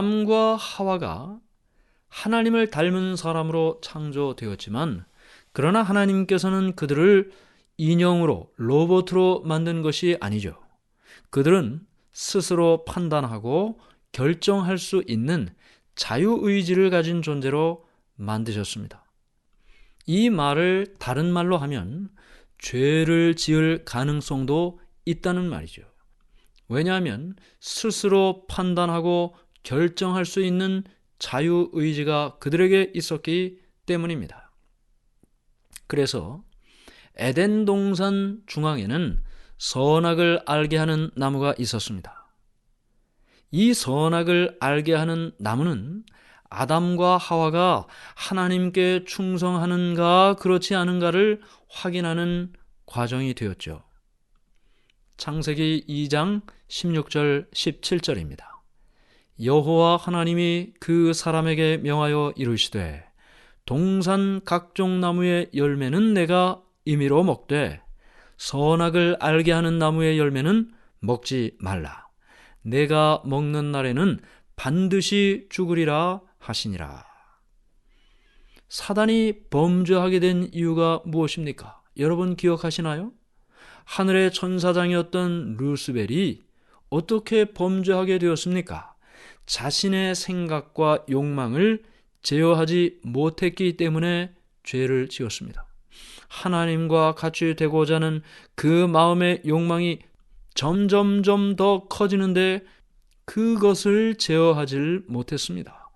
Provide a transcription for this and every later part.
아담과 하와가 하나님을 닮은 사람으로 창조되었지만 그러나 하나님께서는 그들을 인형으로 로봇으로 만든 것이 아니죠. 그들은 스스로 판단하고 결정할 수 있는 자유의지를 가진 존재로 만드셨습니다. 이 말을 다른 말로 하면 죄를 지을 가능성도 있다는 말이죠. 왜냐하면 스스로 판단하고 결정할 수 있는 자유의지가 그들에게 있었기 때문입니다. 그래서 에덴 동산 중앙에는 선악을 알게 하는 나무가 있었습니다. 이 선악을 알게 하는 나무는 아담과 하와가 하나님께 충성하는가 그렇지 않은가를 확인하는 과정이 되었죠. 창세기 2장 16절 17절입니다. 여호와 하나님이 그 사람에게 명하여 이르시되 동산 각종 나무의 열매는 내가 임의로 먹되 선악을 알게 하는 나무의 열매는 먹지 말라. 내가 먹는 날에는 반드시 죽으리라 하시니라. 사단이 범죄하게 된 이유가 무엇입니까? 여러분 기억하시나요? 하늘의 천사장이었던 루스벨이 어떻게 범죄하게 되었습니까? 자신의 생각과 욕망을 제어하지 못했기 때문에 죄를 지었습니다. 하나님과 같이 되고자 하는 그 마음의 욕망이 점점점 더 커지는데 그것을 제어하지 못했습니다.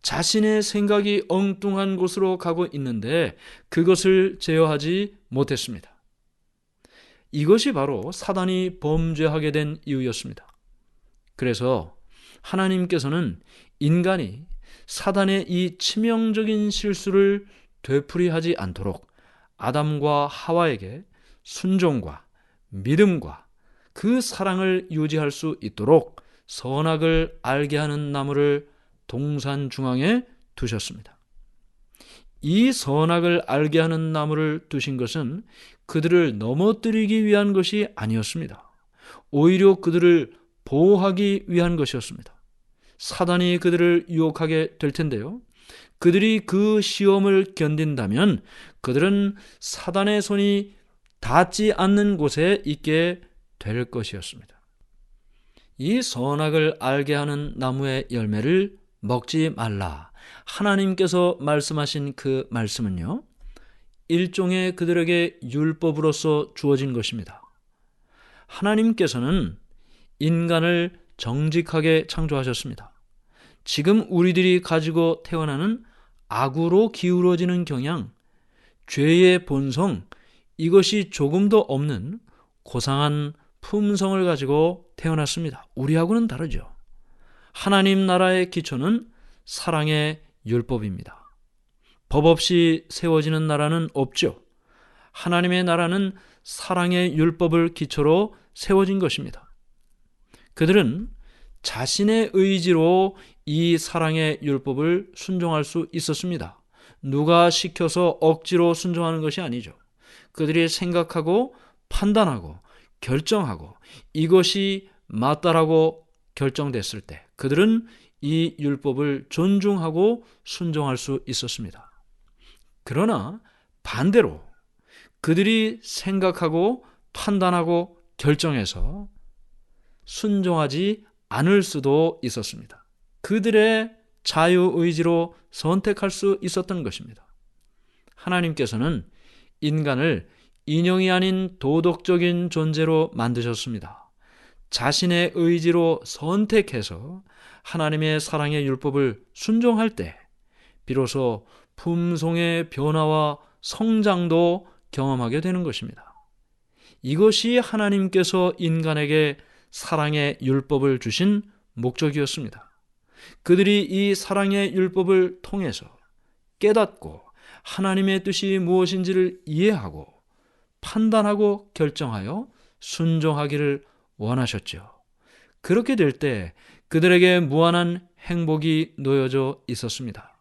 자신의 생각이 엉뚱한 곳으로 가고 있는데 그것을 제어하지 못했습니다. 이것이 바로 사단이 범죄하게 된 이유였습니다. 그래서 하나님께서는 인간이 사단의 이 치명적인 실수를 되풀이하지 않도록 아담과 하와에게 순종과 믿음과 그 사랑을 유지할 수 있도록 선악을 알게 하는 나무를 동산 중앙에 두셨습니다. 이 선악을 알게 하는 나무를 두신 것은 그들을 넘어뜨리기 위한 것이 아니었습니다. 오히려 그들을 보호하기 위한 것이었습니다. 사단이 그들을 유혹하게 될 텐데요. 그들이 그 시험을 견딘다면 그들은 사단의 손이 닿지 않는 곳에 있게 될 것이었습니다. 이 선악을 알게 하는 나무의 열매를 먹지 말라. 하나님께서 말씀하신 그 말씀은요, 일종의 그들에게 율법으로서 주어진 것입니다. 하나님께서는 인간을 정직하게 창조하셨습니다. 지금 우리들이 가지고 태어나는 악으로 기울어지는 경향, 죄의 본성, 이것이 조금도 없는 고상한 품성을 가지고 태어났습니다. 우리하고는 다르죠. 하나님 나라의 기초는 사랑의 율법입니다. 법 없이 세워지는 나라는 없죠. 하나님의 나라는 사랑의 율법을 기초로 세워진 것입니다. 그들은 자신의 의지로 이 사랑의 율법을 순종할 수 있었습니다. 누가 시켜서 억지로 순종하는 것이 아니죠. 그들이 생각하고 판단하고 결정하고 이것이 맞다라고 결정됐을 때 그들은 이 율법을 존중하고 순종할 수 있었습니다. 그러나 반대로 그들이 생각하고 판단하고 결정해서 순종하지 않을 수도 있었습니다. 그들의 자유의지로 선택할 수 있었던 것입니다. 하나님께서는 인간을 인형이 아닌 도덕적인 존재로 만드셨습니다. 자신의 의지로 선택해서 하나님의 사랑의 율법을 순종할 때 비로소 품성의 변화와 성장도 경험하게 되는 것입니다. 이것이 하나님께서 인간에게 사랑의 율법을 주신 목적이었습니다. 그들이 이 사랑의 율법을 통해서 깨닫고 하나님의 뜻이 무엇인지를 이해하고 판단하고 결정하여 순종하기를 원하셨죠. 그렇게 될 때 그들에게 무한한 행복이 놓여져 있었습니다.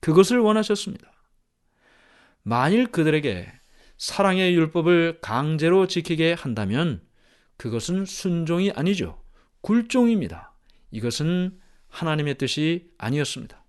그것을 원하셨습니다. 만일 그들에게 사랑의 율법을 강제로 지키게 한다면 그것은 순종이 아니죠. 굴종입니다. 이것은 하나님의 뜻이 아니었습니다.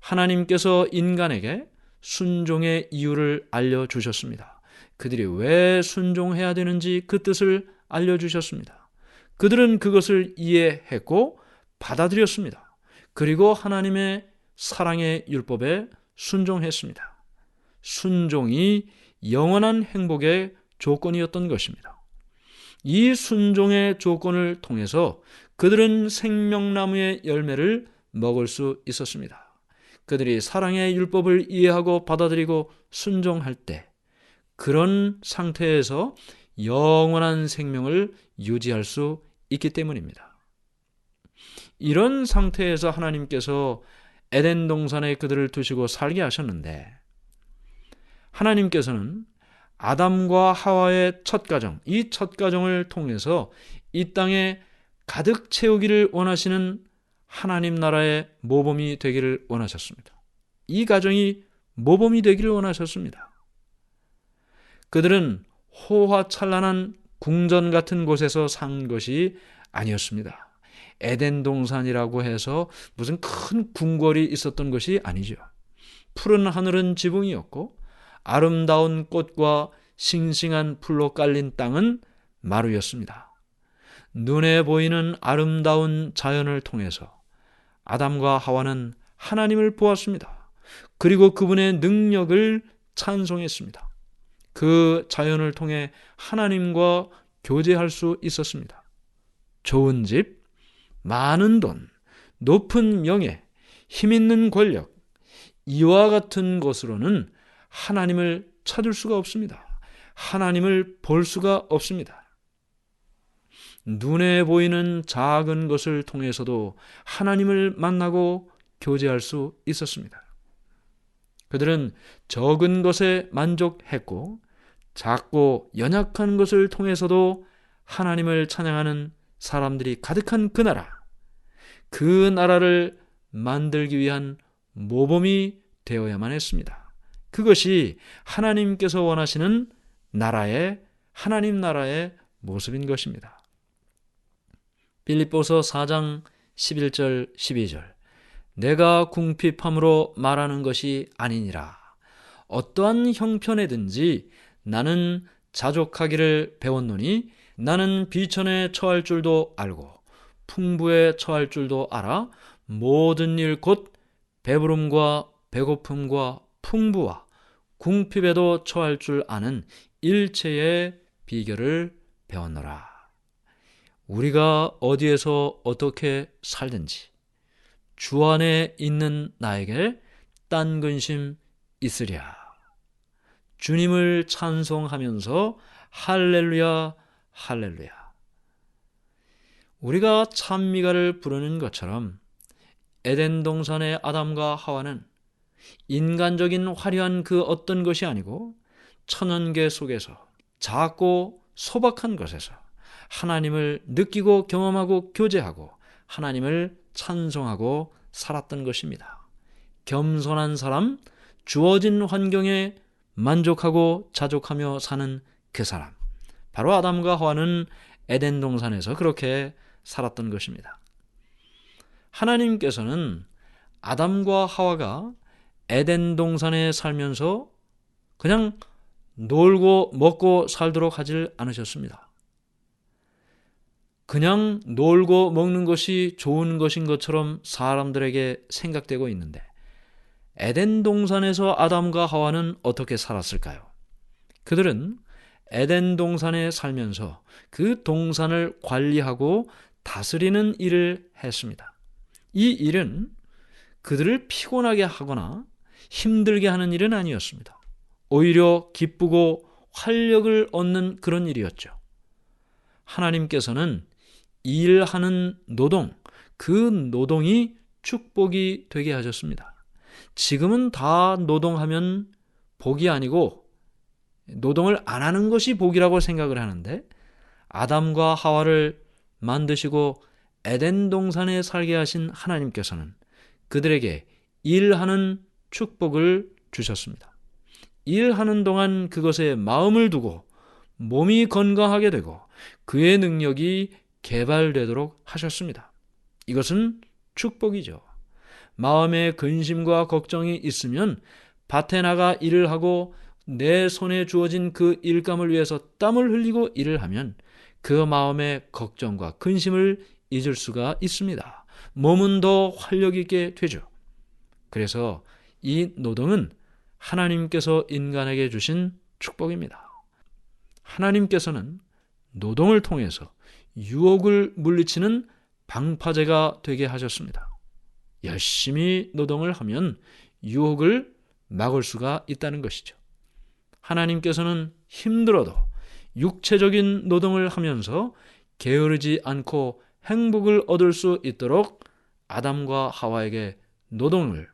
하나님께서 인간에게 순종의 이유를 알려주셨습니다. 그들이 왜 순종해야 되는지 그 뜻을 알려주셨습니다. 그들은 그것을 이해했고 받아들였습니다. 그리고 하나님의 사랑의 율법에 순종했습니다. 순종이 영원한 행복의 조건이었던 것입니다. 이 순종의 조건을 통해서 그들은 생명나무의 열매를 먹을 수 있었습니다. 그들이 사랑의 율법을 이해하고 받아들이고 순종할 때 그런 상태에서 영원한 생명을 유지할 수 있기 때문입니다. 이런 상태에서 하나님께서 에덴 동산에 그들을 두시고 살게 하셨는데 하나님께서는 아담과 하와의 첫 가정, 이 첫 가정을 통해서 이 땅에 가득 채우기를 원하시는 하나님 나라의 모범이 되기를 원하셨습니다. 이 가정이 모범이 되기를 원하셨습니다. 그들은 호화찬란한 궁전 같은 곳에서 산 것이 아니었습니다. 에덴 동산이라고 해서 무슨 큰 궁궐이 있었던 것이 아니죠. 푸른 하늘은 지붕이었고 아름다운 꽃과 싱싱한 풀로 깔린 땅은 마루였습니다. 눈에 보이는 아름다운 자연을 통해서 아담과 하와는 하나님을 보았습니다. 그리고 그분의 능력을 찬송했습니다. 그 자연을 통해 하나님과 교제할 수 있었습니다. 좋은 집, 많은 돈, 높은 명예, 힘 있는 권력, 이와 같은 것으로는 하나님을 찾을 수가 없습니다. 하나님을 볼 수가 없습니다. 눈에 보이는 작은 것을 통해서도 하나님을 만나고 교제할 수 있었습니다. 그들은 적은 것에 만족했고 작고 연약한 것을 통해서도 하나님을 찬양하는 사람들이 가득한 그 나라, 그 나라를 만들기 위한 모범이 되어야만 했습니다. 그것이 하나님께서 원하시는 나라의 하나님 나라의 모습인 것입니다. 빌립보서 4장 11절 12절 내가 궁핍함으로 말하는 것이 아니니라 어떠한 형편에든지 나는 자족하기를 배웠노니 나는 비천에 처할 줄도 알고 풍부에 처할 줄도 알아 모든 일 곧 배부름과 배고픔과 풍부와 궁핍에도 처할 줄 아는 일체의 비결을 배웠노라. 우리가 어디에서 어떻게 살든지 주 안에 있는 나에게 딴 근심 있으랴. 주님을 찬송하면서 할렐루야, 할렐루야. 우리가 찬미가를 부르는 것처럼 에덴 동산의 아담과 하와는 인간적인 화려한 그 어떤 것이 아니고 천연계 속에서 작고 소박한 것에서 하나님을 느끼고 경험하고 교제하고 하나님을 찬송하고 살았던 것입니다. 겸손한 사람, 주어진 환경에 만족하고 자족하며 사는 그 사람. 바로 아담과 하와는 에덴 동산에서 그렇게 살았던 것입니다. 하나님께서는 아담과 하와가 에덴 동산에 살면서 그냥 놀고 먹고 살도록 하질 않으셨습니다. 그냥 놀고 먹는 것이 좋은 것인 것처럼 사람들에게 생각되고 있는데 에덴 동산에서 아담과 하와는 어떻게 살았을까요? 그들은 에덴 동산에 살면서 그 동산을 관리하고 다스리는 일을 했습니다. 이 일은 그들을 피곤하게 하거나 힘들게 하는 일은 아니었습니다. 오히려 기쁘고 활력을 얻는 그런 일이었죠. 하나님께서는 일하는 노동, 그 노동이 축복이 되게 하셨습니다. 지금은 다 노동하면 복이 아니고 노동을 안 하는 것이 복이라고 생각을 하는데 아담과 하와를 만드시고 에덴 동산에 살게 하신 하나님께서는 그들에게 일하는 축복을 주셨습니다. 일하는 동안 그것에 마음을 두고 몸이 건강하게 되고 그의 능력이 개발되도록 하셨습니다. 이것은 축복이죠. 마음에 근심과 걱정이 있으면 밭에 나가 일을 하고 내 손에 주어진 그 일감을 위해서 땀을 흘리고 일을 하면 그 마음의 걱정과 근심을 잊을 수가 있습니다. 몸은 더 활력 있게 되죠. 그래서 이 노동은 하나님께서 인간에게 주신 축복입니다. 하나님께서는 노동을 통해서 유혹을 물리치는 방파제가 되게 하셨습니다. 열심히 노동을 하면 유혹을 막을 수가 있다는 것이죠. 하나님께서는 힘들어도 육체적인 노동을 하면서 게으르지 않고 행복을 얻을 수 있도록 아담과 하와에게 노동을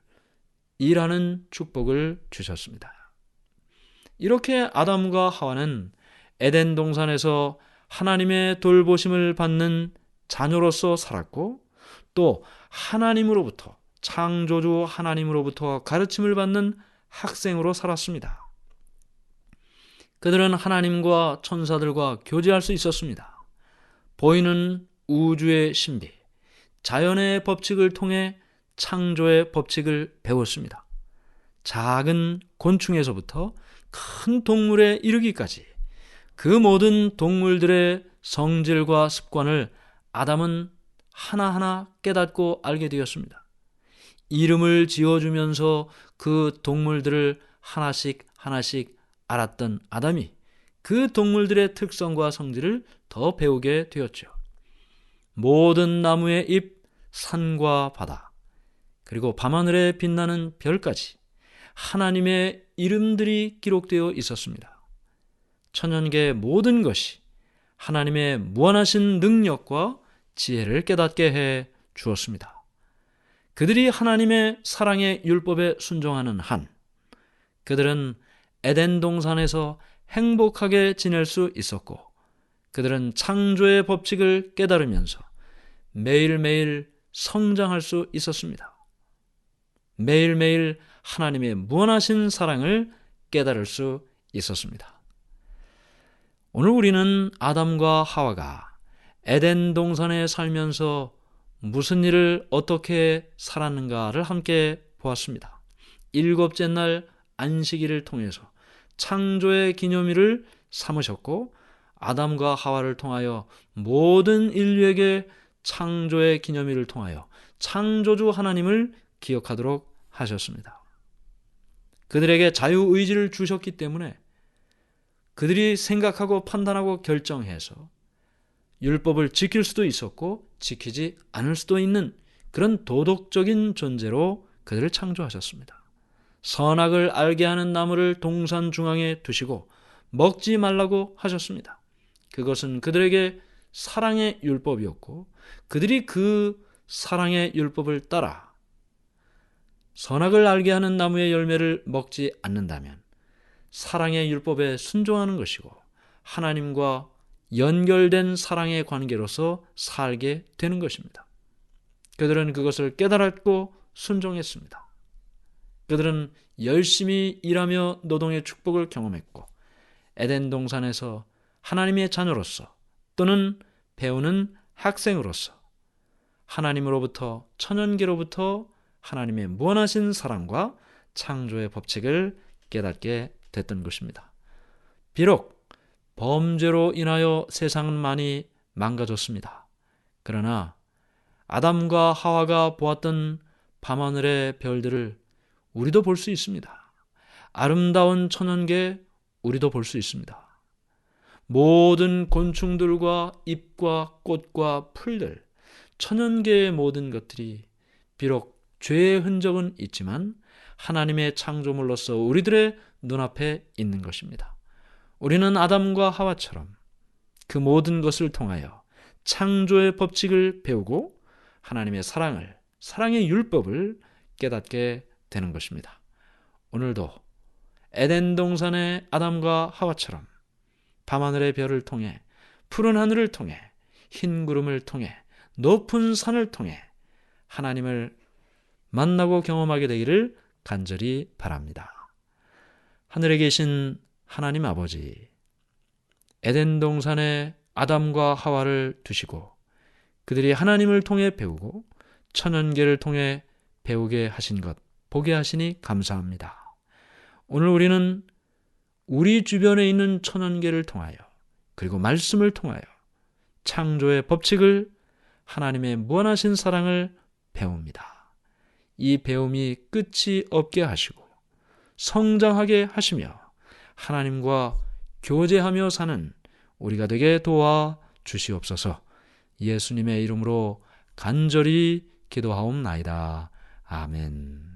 일하는 축복을 주셨습니다. 이렇게 아담과 하와는 에덴 동산에서 하나님의 돌보심을 받는 자녀로서 살았고 또 하나님으로부터 창조주 하나님으로부터 가르침을 받는 학생으로 살았습니다. 그들은 하나님과 천사들과 교제할 수 있었습니다. 보이는 우주의 신비, 자연의 법칙을 통해 창조의 법칙을 배웠습니다. 작은 곤충에서부터 큰 동물에 이르기까지 그 모든 동물들의 성질과 습관을 아담은 하나하나 깨닫고 알게 되었습니다. 이름을 지어주면서 그 동물들을 하나씩 하나씩 알았던 아담이 그 동물들의 특성과 성질을 더 배우게 되었죠. 모든 나무의 잎, 산과 바다, 그리고 밤하늘에 빛나는 별까지 하나님의 이름들이 기록되어 있었습니다. 천연계의 모든 것이 하나님의 무한하신 능력과 지혜를 깨닫게 해 주었습니다. 그들이 하나님의 사랑의 율법에 순종하는 한, 그들은 에덴 동산에서 행복하게 지낼 수 있었고, 그들은 창조의 법칙을 깨달으면서 매일매일 성장할 수 있었습니다. 매일매일 하나님의 무한하신 사랑을 깨달을 수 있었습니다. 오늘 우리는 아담과 하와가 에덴 동산에 살면서 무슨 일을 어떻게 살았는가를 함께 보았습니다. 일곱째 날 안식일을 통해서 창조의 기념일을 삼으셨고 아담과 하와를 통하여 모든 인류에게 창조의 기념일을 통하여 창조주 하나님을 기억하도록 하셨습니다. 그들에게 자유의지를 주셨기 때문에 그들이 생각하고 판단하고 결정해서 율법을 지킬 수도 있었고 지키지 않을 수도 있는 그런 도덕적인 존재로 그들을 창조하셨습니다. 선악을 알게 하는 나무를 동산 중앙에 두시고 먹지 말라고 하셨습니다. 그것은 그들에게 사랑의 율법이었고 그들이 그 사랑의 율법을 따라 선악을 알게 하는 나무의 열매를 먹지 않는다면 사랑의 율법에 순종하는 것이고 하나님과 연결된 사랑의 관계로서 살게 되는 것입니다. 그들은 그것을 깨달았고 순종했습니다. 그들은 열심히 일하며 노동의 축복을 경험했고 에덴 동산에서 하나님의 자녀로서 또는 배우는 학생으로서 하나님으로부터 천연계로부터 하나님의 무한하신 사랑과 창조의 법칙을 깨닫게 됐던 것입니다. 비록 범죄로 인하여 세상은 많이 망가졌습니다. 그러나 아담과 하와가 보았던 밤하늘의 별들을 우리도 볼 수 있습니다. 아름다운 천연계 우리도 볼 수 있습니다. 모든 곤충들과 잎과 꽃과 풀들, 천연계의 모든 것들이 비록 죄의 흔적은 있지만 하나님의 창조물로서 우리들의 눈앞에 있는 것입니다. 우리는 아담과 하와처럼 그 모든 것을 통하여 창조의 법칙을 배우고 하나님의 사랑을, 사랑의 율법을 깨닫게 되는 것입니다. 오늘도 에덴 동산의 아담과 하와처럼 밤하늘의 별을 통해 푸른 하늘을 통해 흰 구름을 통해 높은 산을 통해 하나님을 만나고 경험하게 되기를 간절히 바랍니다. 하늘에 계신 하나님 아버지, 에덴 동산에 아담과 하와를 두시고 그들이 하나님을 통해 배우고 천연계를 통해 배우게 하신 것 보게 하시니 감사합니다. 오늘 우리는 우리 주변에 있는 천연계를 통하여 그리고 말씀을 통하여 창조의 법칙을 하나님의 무한하신 사랑을 배웁니다. 이 배움이 끝이 없게 하시고 성장하게 하시며 하나님과 교제하며 사는 우리가 되게 도와 주시옵소서 예수님의 이름으로 간절히 기도하옵나이다. 아멘.